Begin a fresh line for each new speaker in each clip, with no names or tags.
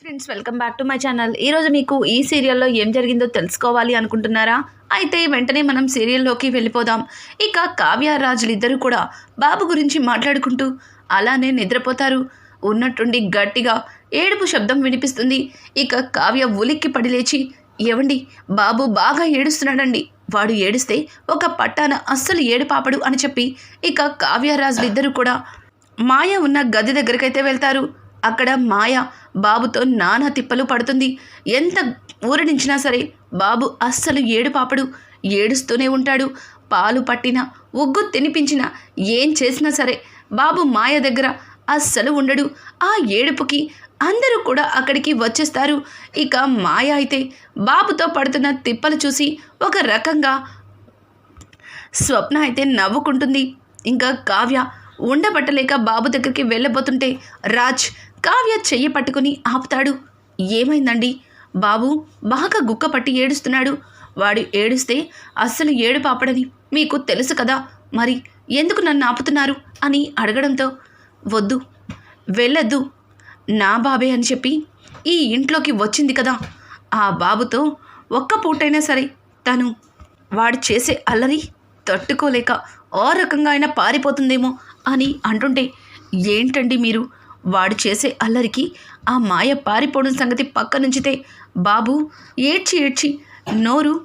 Friends welcome back to my channel ఈరోజు మీకు ఈ సీరియల్లో ఏం జరిగిందో తెలుసుకోవాలి అనుకుంటున్నారా? అయితే వెంటనే మనం సీరియల్లోకి వెళ్ళిపోదాం. ఇక కావ్య రాజులు ఇద్దరు కూడా బాబు గురించి మాట్లాడుకుంటూ అలానే నిద్రపోతారు. ఉన్నట్టుండి గట్టిగా ఏడుపు శబ్దం వినిపిస్తుంది. ఇక కావ్య ఉలిక్కి పడి లేచి ఏవండి బాబు బాగా ఏడుస్తున్నాడండి. వాడు ఏడిస్తే ఒక పట్టాన అస్సలు ఏడుపాపడు అని చెప్పి ఇక కావ్యరాజులు ఇద్దరు కూడా మాయ ఉన్న గది దగ్గరికైతే వెళ్తారు. అక్కడ మాయ బాబుతో నానా తిప్పలు పడుతుంది. ఎంత ఊరడించినా సరే బాబు అస్సలు ఏడు పాపడు. ఏడుస్తూనే ఉంటాడు. పాలు పట్టినా ఉగ్గు తినిపించినా ఏం చేసినా సరే బాబు మాయ దగ్గర అస్సలు ఉండడు. ఆ ఏడుపుకి అందరూ కూడా అక్కడికి వచ్చేస్తారు. ఇక మాయ అయితే బాబుతో పడుతున్న తిప్పలు చూసి ఒక రకంగా స్వప్న అయితే నవ్వుకుంటుంది. ఇంకా కావ్య ఉండబట్టలేక బాబు దగ్గరికి వెళ్ళబోతుంటే రాజ్ కావ్య చెయ్యి పట్టుకుని ఆపుతాడు. ఏమైందండి? బాబు బాగా గుక్క పట్టి ఏడుస్తున్నాడు. వాడు ఏడుస్తే అస్సలు ఏడు పాపడని మీకు తెలుసు కదా మరి ఎందుకు నన్ను ఆపుతున్నారు? అని అడగడంతో వద్దు వెళ్ళొద్దు నా బాబే అని చెప్పి ఈ ఇంట్లోకి వచ్చింది కదా. ఆ బాబుతో ఒక్క పూటైనా సరే తను వాడు చేసే అల్లరి తట్టుకోలేక ఓ రకంగా అయినా పారిపోతుందేమో అని అంటుంటే ఏంటండి మీరు? వాడు చేసే అల్లరికి ఆ మాయ పారిపోవడం సంగతి పక్క నుంచితే బాబు ఏడ్చి ఏడ్చి నోరు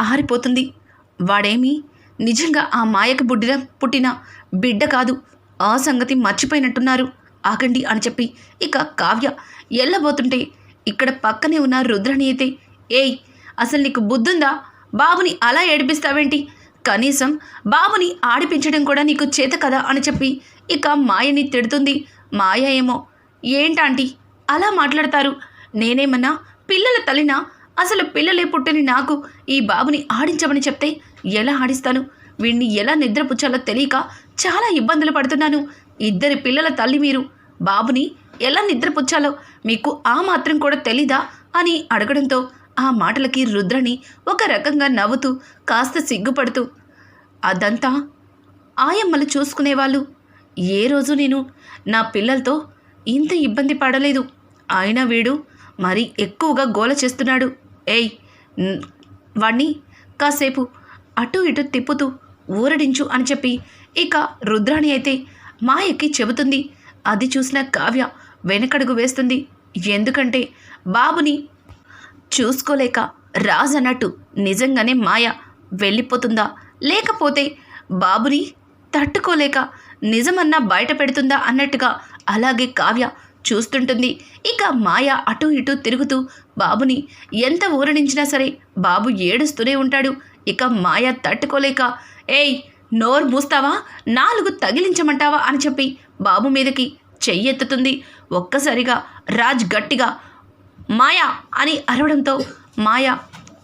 ఆరిపోతుంది. వాడేమి నిజంగా ఆ మాయకు బుడ్డిన పుట్టిన బిడ్డ కాదు. ఆ సంగతి మర్చిపోయినట్టున్నారు. ఆగండి అని చెప్పి ఇక కావ్య ఎల్లబోతుంటే ఇక్కడ పక్కనే ఉన్న రుద్రని అయితే ఏయ్ అసలు నీకు బుద్ధుందా? బాబుని అలా ఏడిపిస్తావేంటి? కనీసం బాబుని ఆడిపించడం కూడా నీకు చేత కదా? అని చెప్పి ఇక మాయని తిడుతుంది. మాయ ఏమో. ఏంటాంటీ అలా మాట్లాడతారు. నేనేమన్నా పిల్లల తల్లినా అసలు పిల్లలే పుట్టని నాకు ఈ బాబుని ఆడించమని చెప్తే ఎలా ఆడిస్తాను? వీణ్ణి ఎలా నిద్రపుచ్చాలో తెలియక చాలా ఇబ్బందులు పడుతున్నాను. ఇద్దరి పిల్లల తల్లి మీరు బాబుని ఎలా నిద్రపుచ్చాలో మీకు ఆ మాత్రం కూడా తెలీదా అని అడగడంతో ఆ మాటలకి రుద్రని ఒక రకంగా నవ్వుతూ కాస్త సిగ్గుపడుతూ అదంతా ఆయమ్మలు చూసుకునేవాళ్ళు. ఏ రోజు నేను నా పిల్లలతో ఇంత ఇబ్బంది పడలేదు. అయినా వీడు మరి ఎక్కువగా గోల చేస్తున్నాడు. ఏయ్ వాణ్ణి కాసేపు అటు ఇటు తిప్పుతూ ఊరడించు అని చెప్పి ఇక రుద్రాణి అయితే మాయకి చెబుతుంది. అది చూసిన కావ్య వెనకడుగు వేస్తుంది. ఎందుకంటే బాబుని చూసుకోలేక రాజన్నట్టు నిజంగానే మాయ వెళ్ళిపోతుందా? లేకపోతే బాబుని తట్టుకోలేక నిజమన్నా బయట పెడుతుందా అన్నట్టుగా అలాగే కావ్య చూస్తుంటుంది. ఇక మాయ అటు ఇటు తిరుగుతూ బాబుని ఎంత ఊరడించినా సరే బాబు ఏడుస్తూనే ఉంటాడు. ఇక మాయ తట్టుకోలేక ఏయ్ నోరు మూస్తావా? నాలుగు తగిలించమంటావా? అని చెప్పి బాబు మీదకి చెయ్యెత్తుతుంది. ఒక్కసారిగా రాజ్ గట్టిగా మాయా అని అరవడంతో మాయ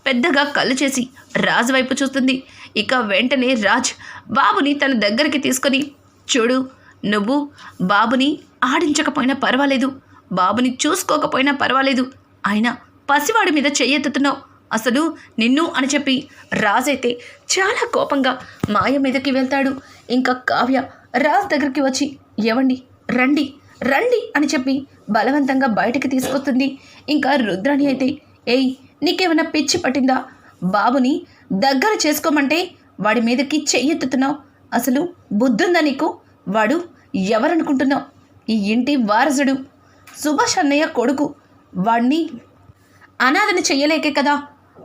పెద్దగా కళ్ళు చేసి రాజు వైపు చూస్తుంది. ఇక వెంటనే రాజ్ బాబుని తన దగ్గరికి తీసుకొని చూడు నువ్వు బాబుని ఆడించకపోయినా పర్వాలేదు. బాబుని చూసుకోకపోయినా పర్వాలేదు. అయినా పసివాడి మీద చెయ్యెత్తుతున్నావు. అసలు నిన్ను అని చెప్పి రాజైతే చాలా కోపంగా మాయ మీదకి వెళ్తాడు. ఇంకా కావ్య రాజ్ దగ్గరికి వచ్చి ఎవండి రండి రండి అని చెప్పి బలవంతంగా బయటకి తీసుకొస్తుంది. ఇంకా రుద్రాణి అయితే ఏయ్ నీకేమైనా పిచ్చి పట్టిందా? బాబుని దగ్గర చేసుకోమంటే వాడి మీదకి చెయ్యెత్తుతున్నావు. అసలు బుద్ధుందా నీకు? వాడు ఎవరనుకుంటున్నావు? ఈ ఇంటి వారసుడు. సుభాష్ అన్నయ్య కొడుకు. వాడిని అనాథని చెయ్యలేకే కదా.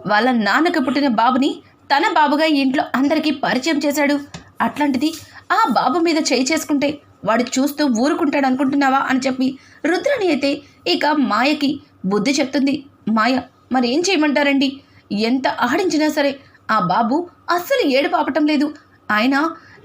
వాళ్ళ నాన్నకు పుట్టిన బాబుని తన బాబుగా ఇంట్లో అందరికీ పరిచయం చేశాడు. అట్లాంటిది ఆ బాబు మీద చేయి చేసుకుంటే వాడు చూస్తూ ఊరుకుంటాడు అనుకుంటున్నావా అని చెప్పి రుద్రని అయితే ఇక మాయకి బుద్ధి చెప్తుంది. మాయ మరేం చేయమంటారండి? ఎంత ఆడించినా సరే ఆ బాబు అస్సలు ఏడు పాపటం లేదు. ఆయన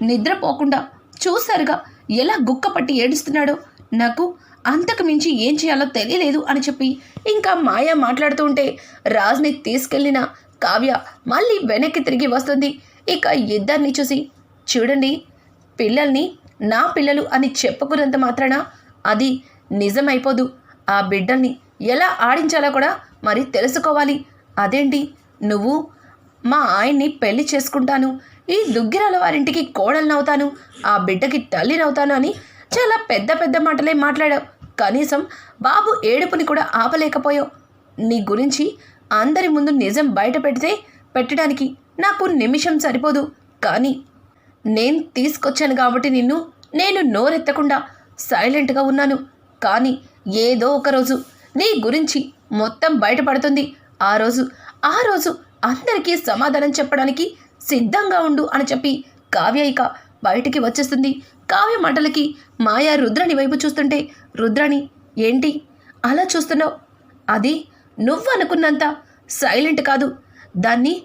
నిద్రపోకుండా చూసారుగా ఎలా గుక్కపట్టి ఏడుస్తున్నాడో? నాకు అంతకు మించి ఏం చేయాలో తెలియలేదు అని చెప్పి ఇంకా మాయ మాట్లాడుతూ ఉంటే రాజ్ని తీసుకెళ్ళిన కావ్య మళ్ళీ వెనక్కి తిరిగి వస్తుంది. ఇక ఇద్దరిని చూసి చూడండి పిల్లల్ని నా పిల్లలు అని చెప్పుకున్నంత మాత్రాన అది నిజమైపోదు. ఆ బిడ్డల్ని ఎలా ఆడించాలో కూడా మరి తెలుసుకోవాలి. అదేంటి? నువ్వు మా ఆయన్ని పెళ్ళి చేసుకుంటాను. ఈ దుగ్గిరాల వారింటికి కోడలనవుతాను. ఆ బిడ్డకి తల్లినవుతాను అని చాలా పెద్ద పెద్ద మాటలే మాట్లాడావు. కనీసం బాబు ఏడుపుని కూడా ఆపలేకపోయావు. నీ గురించి అందరి ముందు నిజం బయట పెడితే పెట్టడానికి నాకు నిమిషం సరిపోదు. కానీ నేను తీసుకొచ్చాను కాబట్టి నిన్ను నేను నోరెత్తకుండా సైలెంట్గా ఉన్నాను. కానీ ఏదో ఒక రోజు నీ గురించి మొత్తం బయటపడుతుంది ఆ రోజు ఆ రోజు అందరికీ సమాధానం చెప్పడానికి సిద్ధంగా ఉండు అని చెప్పి కావ్య ఇక బయటికి వచ్చేస్తుంది. కావ్య మాటలకి మాయా రుద్రని వైపు చూస్తుంటే రుద్రని ఏంటి? అలా చూస్తున్నావు? అది నువ్వు అనుకున్నంత సైలెంట్ కాదు. దాన్ని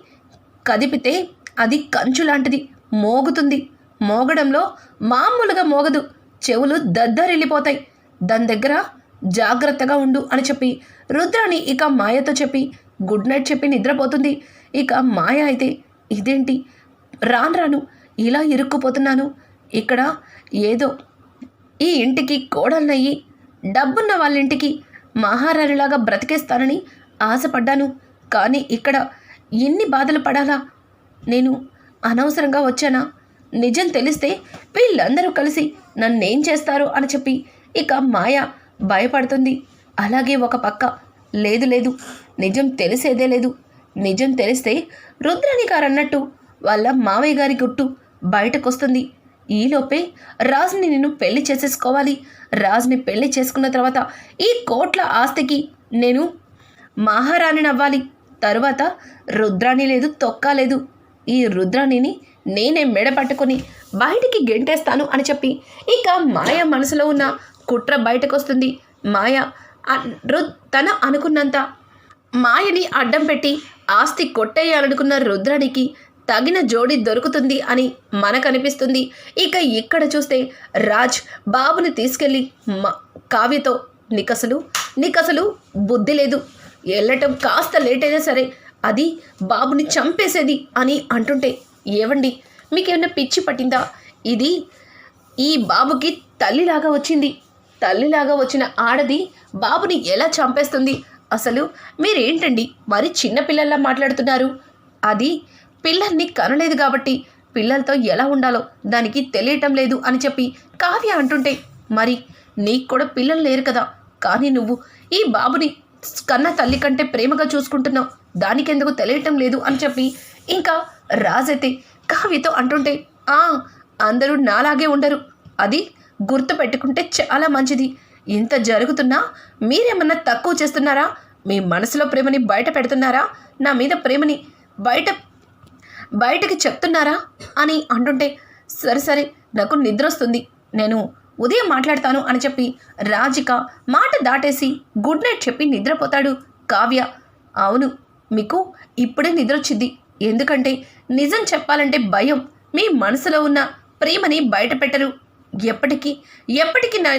కదిపితే అది కంచు లాంటిది మోగుతుంది. మోగడంలో మామూలుగా మోగదు. చెవులు దద్దరిల్లిపోతాయి. దాని దగ్గర జాగ్రత్తగా ఉండు అని చెప్పి రుద్రాని ఇక మాయతో చెప్పి గుడ్ నైట్ చెప్పి నిద్రపోతుంది. ఇక మాయ అయితే ఇదేంటి? రాను రాను ఇలా ఇరుక్కుపోతున్నాను. ఇక్కడ ఏదో ఈ ఇంటికి కోడలనయ్యి డబ్బున్న వాళ్ళ ఇంటికి మహారాణిలాగా బ్రతికేస్తానని ఆశపడ్డాను. కానీ ఇక్కడ ఎన్ని బాధలు పడాలా? నేను అనవసరంగా వచ్చానా? నిజం తెలిస్తే వీళ్ళందరూ కలిసి నన్నేం చేస్తారు అని చెప్పి ఇక మాయ భయపడుతుంది. అలాగే ఒక పక్క లేదు లేదు నిజం తెలిసేదే లేదు. నిజం తెలిస్తే రుద్రాణి గారు అన్నట్టు వాళ్ళ మావయ్య గారి గుట్టు బయటకొస్తుంది. ఈలోపే రాజుని నేను పెళ్ళి చేసేసుకోవాలి. రాజుని పెళ్ళి చేసుకున్న తర్వాత ఈ కోట్ల ఆస్తికి నేను మహారాణిని అవ్వాలి తరువాత రుద్రాణి లేదు తొక్క లేదు. ఈ రుద్రాణిని నేనే మెడ పట్టుకొని బయటికి గెంటేస్తాను అని చెప్పి ఇక మాయ మనసులో ఉన్న కుట్ర బయటకు వస్తుంది మాయ రు తన అనుకున్నంత మాయని అడ్డం పెట్టి ఆస్తి కొట్టేయాలనుకున్న రుద్రానికి తగిన జోడి దొరుకుతుంది అని మనకనిపిస్తుంది. ఇక ఇక్కడ చూస్తే రాజ్ బాబుని తీసుకెళ్ళి మా కావ్యతో నికసలు నికసలు బుద్ధి లేదు. వెళ్ళటం కాస్త లేట్ అయినా సరే అది బాబుని చంపేసేది అని అంటుంటే ఏవండి మీకేమైనా పిచ్చి పట్టిందా? ఇది ఈ బాబుకి తల్లిలాగా వచ్చింది. తల్లిలాగా వచ్చిన ఆడది బాబుని ఎలా చంపేస్తుంది? అసలు మీరేంటండి మరి చిన్నపిల్లల్లా మాట్లాడుతున్నారు? అది పిల్లల్ని కనలేదు కాబట్టి పిల్లలతో ఎలా ఉండాలో దానికి తెలియటం లేదు అని చెప్పి కావ్య అంటుంటే మరి నీకు కూడా పిల్లలు లేరు కదా కానీ నువ్వు ఈ బాబుని కన్న తల్లి కంటే ప్రేమగా చూసుకుంటున్నావు దానికెందుకు తెలియటం లేదు అని చెప్పి ఇంకా రాజైతే కావ్యతో అంటుంటే ఆ అందరూ నాలాగే ఉండరు. అది గుర్తు పెట్టుకుంటే చాలా మంచిది. ఇంత జరుగుతున్నా మీరేమన్నా తక్కువ చేస్తున్నారా? మీ మనసులో ప్రేమని బయట పెడుతున్నారా? నా మీద ప్రేమని బయట బయటకి చెప్తున్నారా? అని అంటుంటే సరే సరే నాకు నిద్ర వస్తుంది. నేను ఉదయం మాట్లాడతాను అని చెప్పి రాజిక మాట దాటేసి గుడ్ నైట్ చెప్పి నిద్రపోతాడు కావ్య. అవును మీకు ఇప్పుడే నిద్ర వచ్చింది. ఎందుకంటే నిజం చెప్పాలంటే భయం. మీ మనసులో ఉన్న ప్రేమని బయట పెట్టరు. ఎప్పటికీ ఎప్పటికీ నా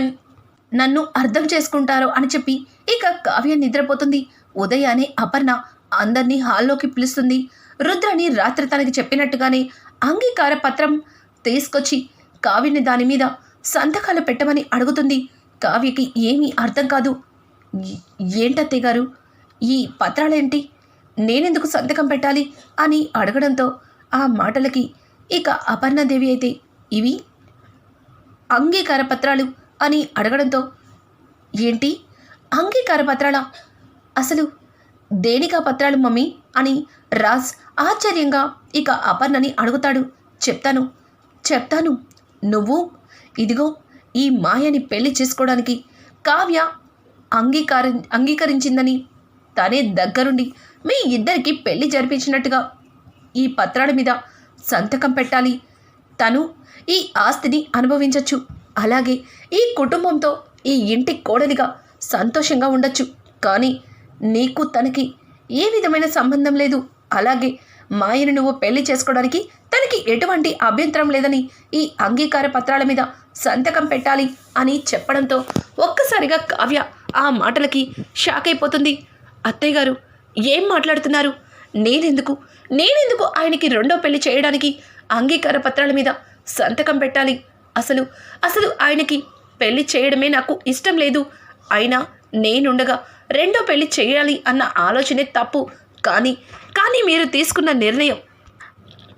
నన్ను అర్థం చేసుకుంటారు అని చెప్పి ఇక కావ్య నిద్రపోతుంది. ఉదయానే అపర్ణ అందరినీ హాల్లోకి పిలుస్తుంది. రుద్రని రాత్రి తనకి చెప్పినట్టుగానే అంగీకార పత్రం తీసుకొచ్చి కావ్యని దాని మీద సంతకాలు పెట్టమని అడుగుతుంది. కావ్యకి ఏమీ అర్థం కాదు. "ఏ- ఏంటత్తయ్య గారు? ఈ పత్రాలేంటి? నేనెందుకు సంతకం పెట్టాలి? అని అడగడంతో ఆ మాటలకి ఇక అపర్ణదేవి అయితే ఇవి అంగీకార పత్రాలు. అని అడగడంతో ఏంటి? అంగీకార పత్రాలా? అసలు దేనికా పత్రాలు మమ్మీ? అని రాజ్ ఆశ్చర్యంగా ఇక అపర్ణని అడుగుతాడు. చెప్తాను చెప్తాను. నువ్వు ఇదిగో ఈ మాయని పెళ్ళి చేసుకోవడానికి కావ్య అంగీకార అంగీకరించిందని తనే దగ్గరుండి మీ ఇద్దరికి పెళ్ళి జరిపించినట్టుగా ఈ పత్రాల మీద సంతకం పెట్టాలి. తను ఈ ఆస్తిని అనుభవించవచ్చు అలాగే ఈ కుటుంబంతో ఈ ఇంటి కోడలిగా సంతోషంగా ఉండొచ్చు. కానీ నీకు తనకి ఏ విధమైన సంబంధం లేదు. అలాగే మాయను నువ్వు పెళ్ళి చేసుకోవడానికి తనకి ఎటువంటి అభ్యంతరం లేదని ఈ అంగీకార పత్రాల మీద సంతకం పెట్టాలి అని చెప్పడంతో ఒక్కసారిగా కావ్య ఆ మాటలకి షాక్ అయిపోతుంది. అత్తయ్య గారు ఏం మాట్లాడుతున్నారు? నేనెందుకు? నేనెందుకు ఆయనకి రెండో పెళ్ళి చేయడానికి అంగీకార పత్రాల మీద సంతకం పెట్టాలి? అసలు అసలు ఆయనకి పెళ్ళి చేయడమే నాకు ఇష్టం లేదు. అయినా నేనుండగా రెండో పెళ్ళి చేయాలి అన్న ఆలోచనే తప్పు. కానీ కానీ మీరు తీసుకున్న నిర్ణయం.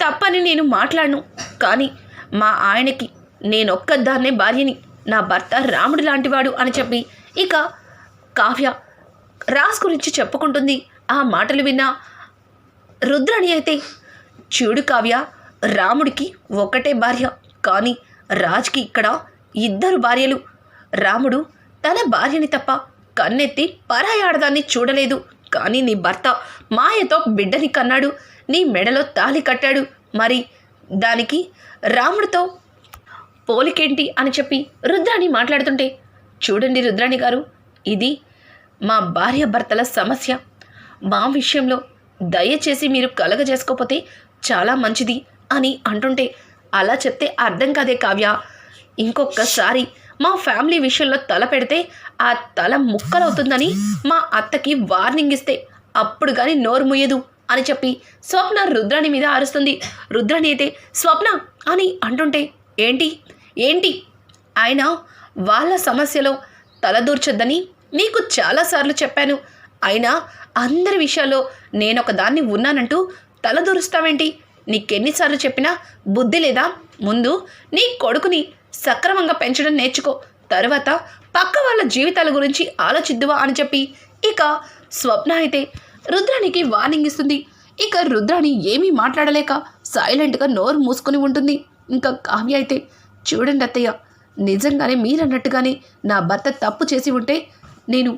తప్పని నేను మాట్లాడను. కానీ మా ఆయనకి నేనొక్కదాన్నే భార్యని. నా భర్త రాముడు లాంటివాడు అని చెప్పి. ఇక కావ్య రాజ్ గురించి చెప్పుకుంటుంది. ఆ మాటలు విన్న రుద్రాణి అయితే చూడు కావ్య రాముడికి ఒకటే భార్య. కానీ రాజ్కి ఇక్కడ ఇద్దరు భార్యలు. రాముడు తన భార్యని తప్ప కన్నెత్తి పరాయి ఆడదాన్ని చూడలేదు. కానీ నీ భర్త మాయతో బిడ్డని కన్నాడు. నీ మెడలో తాళి కట్టాడు. మరి దానికి రాముడితో పోలికేంటి అని చెప్పి రుద్రాణి మాట్లాడుతుంటే చూడండి రుద్రాణి గారు ఇది మా భార్య భర్తల సమస్య. మా విషయంలో దయచేసి మీరు కలగజేసుకోకపోతే చాలా మంచిది అని అంటుంటే అలా చెప్తే అర్థం కాదే కావ్య. ఇంకొకసారి మా ఫ్యామిలీ విషయంలో తల పెడితే ఆ తల ముక్కలవుతుందని మా అత్తకి వార్నింగ్ ఇస్తే అప్పుడు కానీ నోరు ముయ్యదు అని చెప్పి స్వప్న రుద్రాణి మీద అరుస్తుంది. రుద్రాణి అయితే స్వప్న అని అంటుంటే ఏంటి? ఏంటి? ఆయన వాళ్ళ సమస్యలో తలదూర్చొద్దని నీకు చాలాసార్లు చెప్పాను. అయినా అందరి విషయాల్లో నేనొకదాన్ని ఉన్నానంటూ తలదూరుస్తావేంటి నీకెన్నిసార్లు చెప్పినా బుద్ధి లేదా? ముందు నీ కొడుకుని సక్రమంగా పెంచడం నేర్చుకో. తర్వాత పక్క వాళ్ళ జీవితాల గురించి ఆలోచిద్దువా అని చెప్పి. ఇక స్వప్న అయితే రుద్రానికి వార్నింగ్ ఇస్తుంది. ఇక రుద్రాణి ఏమీ మాట్లాడలేక సైలెంట్గా నోరు మూసుకొని ఉంటుంది. ఇంకా కావ్య అయితే చూడండి అత్తయ్య నిజంగానే మీరన్నట్టుగానే నా భర్త తప్పు చేసి ఉంటే నేను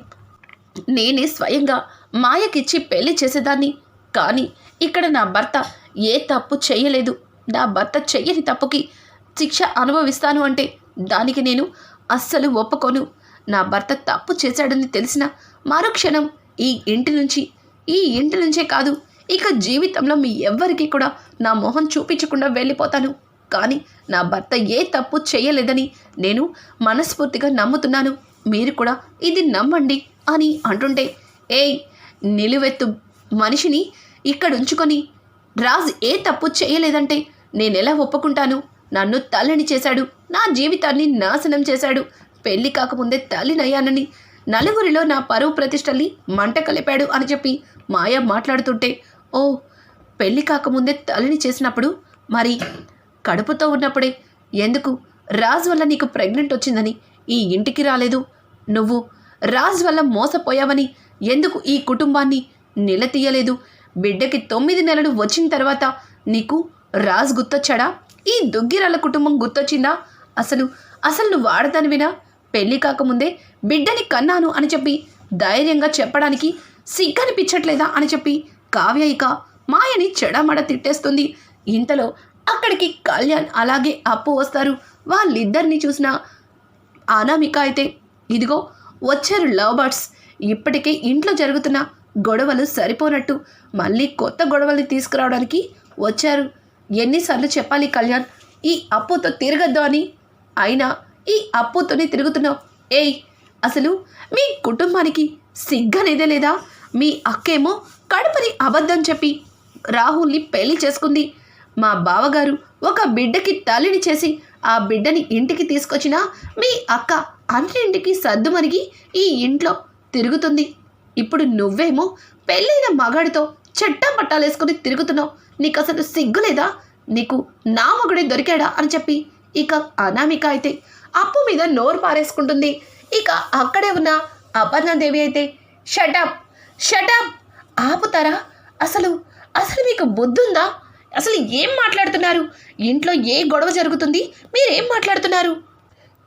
నేనే స్వయంగా మాయకిచ్చి పెళ్ళి చేసేదాన్ని. కానీ ఇక్కడ నా భర్త ఏ తప్పు చేయలేదు. నా భర్త చెయ్యని తప్పుకి శిక్ష అనుభవిస్తాను అంటే దానికి నేను అస్సలు ఒప్పుకోను. నా భర్త తప్పు చేశాడని తెలిసిన మరుక్షణం ఈ ఇంటి నుంచి ఈ ఇంటి నుంచే కాదు ఇక జీవితంలో మీ ఎవ్వరికీ కూడా నా మొహం చూపించకుండా వెళ్ళిపోతాను. కానీ నా భర్త ఏ తప్పు చేయలేదని నేను మనస్ఫూర్తిగా నమ్ముతున్నాను. మీరు కూడా ఇది నమ్మండి అని అంటుంటే ఏయ్ నిలువెత్తు మనిషిని ఇక్కడ ఉంచుకొని రాజ్ ఏ తప్పు చేయలేదంటే నేనెలా ఒప్పుకుంటాను? నన్ను తల్లిని చేశాడు. నా జీవితాన్ని నాశనం చేశాడు. పెళ్ళి కాకముందే తల్లినయ్యానని నలుగురిలో నా పరువు ప్రతిష్టల్ని మంట కలిపాడు అని చెప్పి మాయ మాట్లాడుతుంటే ఓ పెళ్ళి కాకముందే తల్లిని చేసినప్పుడు? మరి కడుపుతో ఉన్నప్పుడే ఎందుకు రాజ్ వల్ల నీకు ప్రెగ్నెంట్ వచ్చిందని ఈ ఇంటికి రాలేదు? నువ్వు రాజ్ వల్ల మోసపోయావని ఎందుకు ఈ కుటుంబాన్ని నిలతీయలేదు? బిడ్డకి తొమ్మిది నెలలు వచ్చిన తర్వాత నీకు రాజ్ గుర్తొచ్చాడా? ఈ దుగ్గిరాల కుటుంబం గుర్తొచ్చిందా? అసలు అసలు నువ్వు ఆడదానివినా పెళ్ళి కాకముందే బిడ్డని కన్నాను అని చెప్పి ధైర్యంగా చెప్పడానికి సిగ్గనిపించట్లేదా అని చెప్పి కావ్య ఇక మాయని చెడమడ తిట్టేస్తుంది. ఇంతలో అక్కడికి కళ్యాణ్ అలాగే అప్పు వస్తారు. వాళ్ళిద్దరిని చూసిన అనామిక అయితే ఇదిగో వచ్చారు లవ్ బర్డ్స్. ఇప్పటికే ఇంట్లో జరుగుతున్న గొడవలు సరిపోనట్టు మళ్ళీ కొత్త గొడవల్ని తీసుకురావడానికి వచ్చారు. ఎన్నిసార్లు చెప్పాలి కళ్యాణ్? ఈ అప్పుతో తిరగద్దు అని. అయినా ఈ అప్పుతోనే తిరుగుతున్నావు. ఏయ్ అసలు మీ కుటుంబానికి సిగ్గనేదే లేదా? మీ అక్కేమో కడుపుని అబద్ధం చెప్పి రాహుల్ని పెళ్ళి చేసుకుంది. మా బావగారు ఒక బిడ్డకి తల్లిని చేసి ఆ బిడ్డని ఇంటికి తీసుకొచ్చిన మీ అక్క అన్నింటికి సర్దుమరిగి ఈ ఇంట్లో తిరుగుతుంది. ఇప్పుడు నువ్వేమో పెళ్ళైన మగాడితో చెట్టా పట్టాలేసుకుని తిరుగుతున్నావు. నీకు అసలు సిగ్గులేదా నీకు నా మగుడే దొరికాడా? అని చెప్పి ఇక అనామిక అయితే అప్పు మీద నోరు పారేసుకుంటుంది. ఇక అక్కడే ఉన్న అపర్ణాదేవి అయితే షటప్ షటప్ ఆపుతారా? అసలు అసలు మీకు బుద్ధుందా? అసలు ఏం మాట్లాడుతున్నారు? ఇంట్లో ఏ గొడవ జరుగుతుంది? మీరేం మాట్లాడుతున్నారు?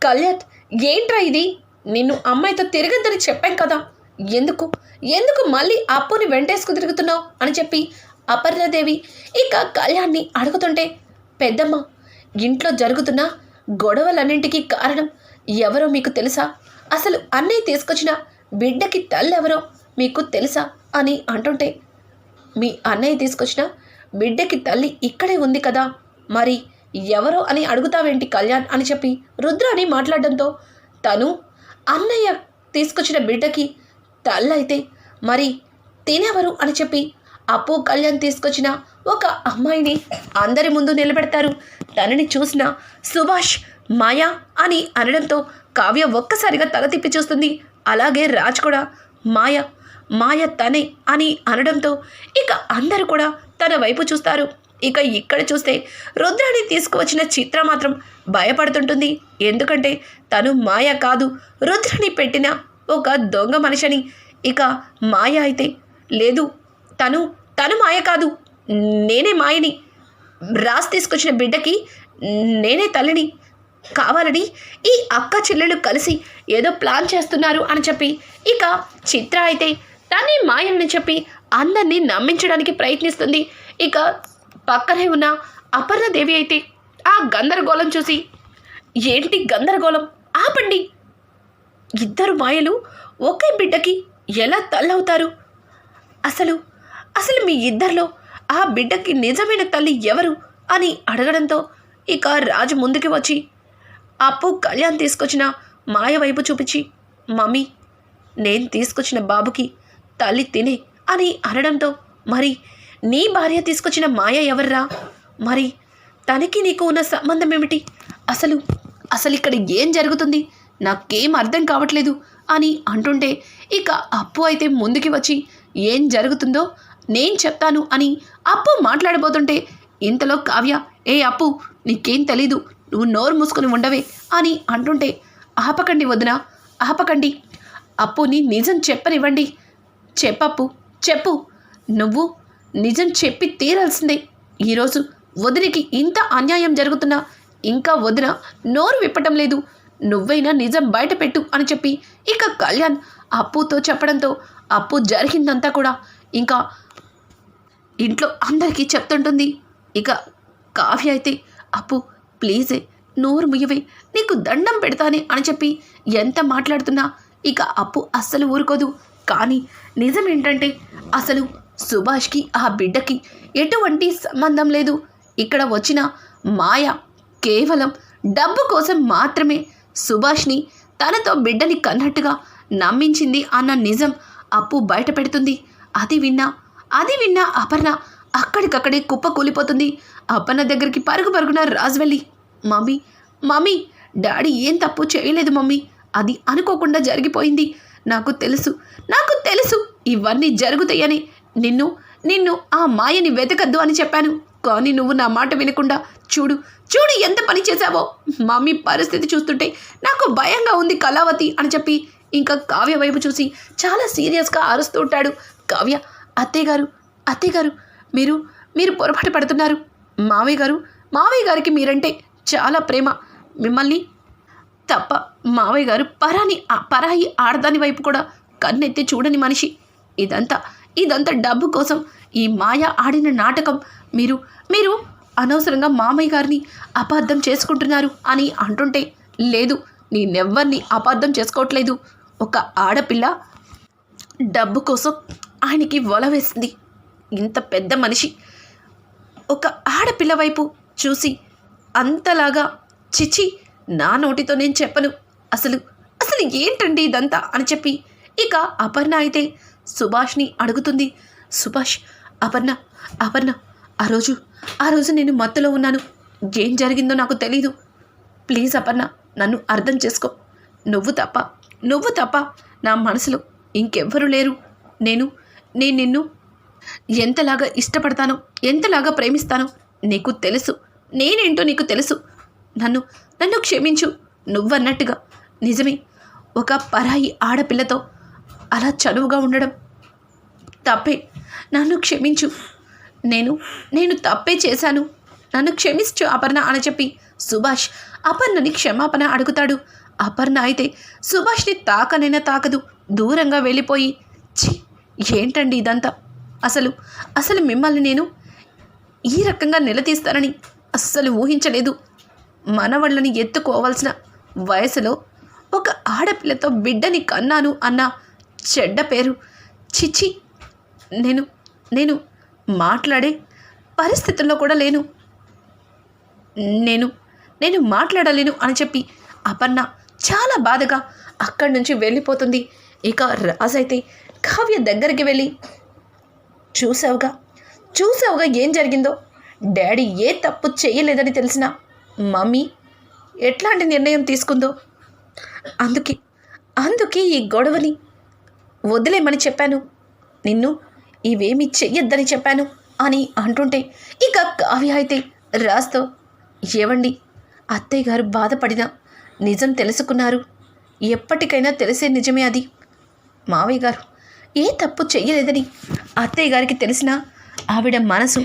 కళ్యాణ్ ఏంట్రా ఇది? నిన్ను అమ్మాయితో తిరగద్దని చెప్పాం కదా! ఎందుకు? ఎందుకు మళ్ళీ అప్పుని వెంటేసుకు తిరుగుతున్నావు? అని చెప్పి అపర్ణాదేవి ఇక కళ్యాణ్ని అడుగుతుంటే పెద్దమ్మ ఇంట్లో జరుగుతున్న గొడవలన్నింటికీ కారణం ఎవరో మీకు తెలుసా? అసలు అన్నయ్య తీసుకొచ్చిన బిడ్డకి తల్లెవరో మీకు తెలుసా? అని అంటుంటే మీ అన్నయ్య తీసుకొచ్చిన బిడ్డకి తల్లి ఇక్కడే ఉంది కదా మరి ఎవరో అని అడుగుతావేంటి కళ్యాణ్? అని చెప్పి రుద్రాని మాట్లాడడంతో తను అన్నయ్య తీసుకొచ్చిన బిడ్డకి తల్లైతే మరి తినేవరు అని చెప్పి అప్పు కళ్యాణ్ తీసుకొచ్చిన ఒక అమ్మాయిని అందరి ముందు నిలబెడతారు. తనని చూసిన సుభాష్ మాయా అని అనడంతో కావ్య ఒక్కసారిగా తల తిప్పి చూస్తుంది. అలాగే రాజ్ కూడా మాయ మాయ తనే అని అనడంతో ఇక అందరూ కూడా తన వైపు చూస్తారు. ఇక ఇక్కడ చూస్తే రుద్రాని తీసుకువచ్చిన చిత్ర మాత్రం భయపడుతుంటుంది. ఎందుకంటే తను మాయ కాదు రుద్రని పెట్టిన ఒక దొంగ మనిషిని. ఇక మాయ అయితే లేదు తను తను మాయ కాదు నేనే మాయని. రాసి తీసుకొచ్చిన బిడ్డకి నేనే తల్లిని. కావాలని ఈ అక్క చెల్లెలు కలిసి ఏదో ప్లాన్ చేస్తున్నారు అని చెప్పి ఇక చిత్ర అయితే తనే మాయని చెప్పి అందరినీ నమ్మించడానికి ప్రయత్నిస్తుంది. ఇక పక్కనే ఉన్న అపర్ణదేవి అయితే ఆ గందరగోళం చూసి ఏంటి గందరగోళం? ఆపండి ఇద్దరు మాయలు ఒకే బిడ్డకి ఎలా తల్లవుతారు? అసలు అసలు మీ ఇద్దరిలో ఆ బిడ్డకి నిజమైన తల్లి ఎవరు అని అడగడంతో ఇక రాజు ముందుకి వచ్చి అప్పు కళ్యాణ్ తీసుకొచ్చిన మాయ వైపు చూపించి మమ్మీ నేను తీసుకొచ్చిన బాబుకి తల్లి తినే అని అనడంతో మరి నీ భార్య తీసుకొచ్చిన మాయ ఎవర్రా? మరి తనకి నీకు ఉన్న సంబంధం ఏమిటి? అసలు అసలు ఇక్కడ ఏం జరుగుతుంది? నాకేం అర్థం కావట్లేదు అని అంటుంటే ఇక అప్పు అయితే ముందుకి వచ్చి ఏం జరుగుతుందో నేను చెప్తాను అని అప్పు మాట్లాడబోతుంటే ఇంతలో కావ్య ఏ అప్పు నీకేం తెలీదు నువ్వు నోరు మూసుకుని ఉండవే అని అంటుంటే ఆపకండి వదిన ఆపకండి. అప్పుని నిజం చెప్పనివ్వండి. చెప్పప్పు చెప్పు. నువ్వు నిజం చెప్పి తీరాల్సిందే. ఈరోజు వదినికి ఇంత అన్యాయం జరుగుతున్నా ఇంకా వదిన నోరు విప్పటం లేదు. నువ్వైనా నిజం బయటపెట్టు అని చెప్పి ఇక కళ్యాణ్ అప్పుతో చెప్పడంతో అప్పు జరిగిందంతా కూడా ఇంకా ఇంట్లో అందరికీ చెప్తుంటుంది. ఇక కావ్య అయితే అప్పు ప్లీజే నోరు ముయ్యవే నీకు దండం పెడతానే అని చెప్పి ఎంత మాట్లాడుతున్నా ఇక అప్పు అస్సలు ఊరుకోదు. కానీ నిజం ఏంటంటే అసలు సుభాష్కి ఆ బిడ్డకి ఎటువంటి సంబంధం లేదు. ఇక్కడ వచ్చిన మాయ కేవలం డబ్బు కోసం మాత్రమే సుభాష్ని తనతో బిడ్డని కన్నట్టుగా నమ్మించింది అన్న నిజం అప్పు బయట పెడుతుంది అది విన్నా అది విన్నా అపర్ణ అక్కడికక్కడే కుప్ప కూలిపోతుంది. అపర్ణ దగ్గరికి పరుగు పరుగున రాజు వెళ్ళి మమ్మీ మమ్మీ డాడీ ఏం తప్పు చేయలేదు మమ్మీ. అది అనుకోకుండా జరిగిపోయింది. నాకు తెలుసు నాకు తెలుసు ఇవన్నీ జరుగుతాయని. నిన్ను నిన్ను ఆ మాయని వెతకద్దు అని చెప్పాను. కానీ నువ్వు నా మాట వినకుండా చూడు చూడు ఎంత పని చేశావో. మమ్మీ పరిస్థితి చూస్తుంటే నాకు భయంగా ఉంది కళావతి అని చెప్పి ఇంకా కావ్య వైపు చూసి చాలా సీరియస్గా అరుస్తూ ఉంటాడు. కావ్య అత్తయ్య గారు అత్తయ్య గారు మీరు మీరు పొరపాటు పడుతున్నారు. మావయ్య గారు మావయ్య గారికి మీరంటే చాలా ప్రేమ. మిమ్మల్ని తప్ప మావయ్య గారు పరాని పరాయి ఆడదాని వైపు కూడా కన్నెత్తి చూడని మనిషి. ఇదంతా ఇదంతా డబ్బు కోసం ఈ మాయ ఆడిన నాటకం. మీరు మీరు అనవసరంగా మామయ్య గారిని అపార్థం చేసుకుంటున్నారు అని అంటుంటే లేదు నేనెవ్వరిని అపార్థం చేసుకోవట్లేదు. ఒక ఆడపిల్ల డబ్బు కోసం ఆయనకి వల వేసింది. ఇంత పెద్ద మనిషి. ఒక ఆడపిల్ల వైపు చూసి అంతలాగా చిచి నా నోటితో నేను చెప్పను. అసలు అసలు ఏంటండి ఇదంతా అని చెప్పి ఇక అపర్ణ అయితే సుభాష్ని అడుగుతుంది. సుభాష్ అపర్ణ అపర్ణ ఆ రోజు ఆ రోజు నేను మత్తులో ఉన్నాను. ఏం జరిగిందో నాకు తెలీదు. ప్లీజ్ అపర్ణ నన్ను అర్థం చేసుకో. నువ్వు తప్ప నువ్వు తప్ప నా మనసులో ఇంకెవ్వరూ లేరు. నేను నేను నిన్ను ఎంతలాగా ఇష్టపడతానో ఎంతలాగా ప్రేమిస్తానో నీకు తెలుసు. నేనేంటో నీకు తెలుసు. నన్ను నన్ను క్షమించు. నువ్వన్నట్టుగా. నిజమే ఒక పరాయి ఆడపిల్లతో అలా చనువుగా ఉండడం తప్పే. నన్ను క్షమించు. నేను నేను తప్పే చేశాను. నన్ను క్షమించు అపర్ణ అని చెప్పి సుభాష్ అపర్ణని క్షమాపణ అడుగుతాడు. అపర్ణ అయితే సుభాష్ని తాకనైనా తాకదు. దూరంగా వెళ్ళిపోయి ఛీ ఏంటండి ఇదంతా? అసలు అసలు మిమ్మల్ని నేను ఈ రకంగా నిలదీస్తానని అస్సలు ఊహించలేదు. మనవళ్ళని ఎత్తుకోవాల్సిన వయసులో ఒక ఆడపిల్లతో బిడ్డని కన్నాను అన్న చెడ్డ పేరు. చిచి నేను నేను మాట్లాడే పరిస్థితుల్లో కూడా లేను. నేను నేను మాట్లాడలేను అని చెప్పి అపర్ణ చాలా బాధగా అక్కడి నుంచి వెళ్ళిపోతుంది. ఇక రాజైతే కావ్య దగ్గరికి వెళ్ళి చూసావుగా చూసావుగా ఏం జరిగిందో? డాడీ ఏ తప్పు చేయలేదని తెలిసిన మమ్మీ ఎట్లాంటి నిర్ణయం తీసుకుందో? అందుకే అందుకే ఈ గొడవని వదిలేమని చెప్పాను. నిన్ను ఇవేమి చెయ్యొద్దని చెప్పాను అని అంటుంటే ఇక కావ్య అయితే రాస్తో ఏవండి అత్తయ్య గారు బాధపడినా నిజం తెలుసుకున్నారు. ఎప్పటికైనా తెలిసే నిజమే అది. మావయ్య గారు ఏ తప్పు చెయ్యలేదని అత్తయ్య గారికి తెలిసినా ఆవిడ మనసు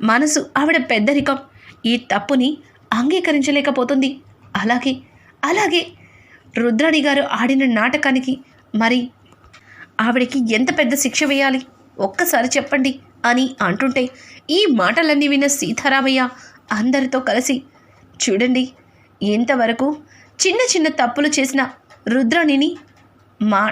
మనసు ఆవిడ పెద్దరికం ఈ తప్పుని అంగీకరించలేకపోతుంది. అలాగే అలాగే రుద్రాణి గారు ఆడిన నాటకానికి మరి ఆవిడకి ఎంత పెద్ద శిక్ష వేయాలి? ఒక్కసారి చెప్పండి అని అంటుంటే ఈ మాటలన్నీ విన్న సీతారామయ్య అందరితో కలిసి చూడండి ఇంతవరకు చిన్న చిన్న తప్పులు చేసిన రుద్రాణిని మా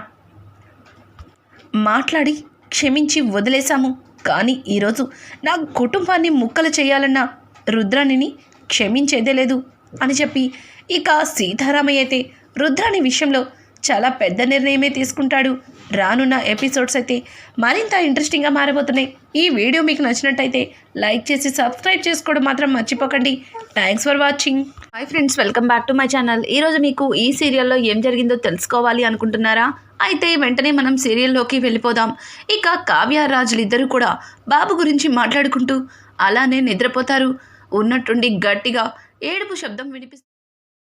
మాట్లాడి క్షమించి వదిలేశాము. కానీ ఈరోజు నా కుటుంబాన్ని ముక్కలు చేయాలన్న రుద్రాణిని క్షమించేదే లేదు అని చెప్పి ఇక సీతారామయ్య అయితే రుద్రాణి విషయంలో చాలా పెద్ద నిర్ణయమే తీసుకుంటాడు. రానున్న ఎపిసోడ్స్ అయితే మరింత ఇంట్రెస్టింగ్గా మారబోతున్నాయి. ఈ వీడియో మీకు నచ్చినట్టయితే లైక్ చేసి సబ్స్క్రైబ్ చేసుకోవడం మాత్రం మర్చిపోకండి. Thanks for watching hi friends welcome back to my channel ఈరోజు మీకు ఈ సీరియల్లో ఏం జరిగిందో తెలుసుకోవాలి అనుకుంటున్నారా? అయితే వెంటనే మనం సీరియల్లోకి వెళ్ళిపోదాం. ఇక కావ్య రాజులు ఇద్దరు కూడా బాబు గురించి మాట్లాడుకుంటూ అలానే నిద్రపోతారు. ఉన్నట్టుండి గట్టిగా ఏడుపు శబ్దం వినిపిస్తుంది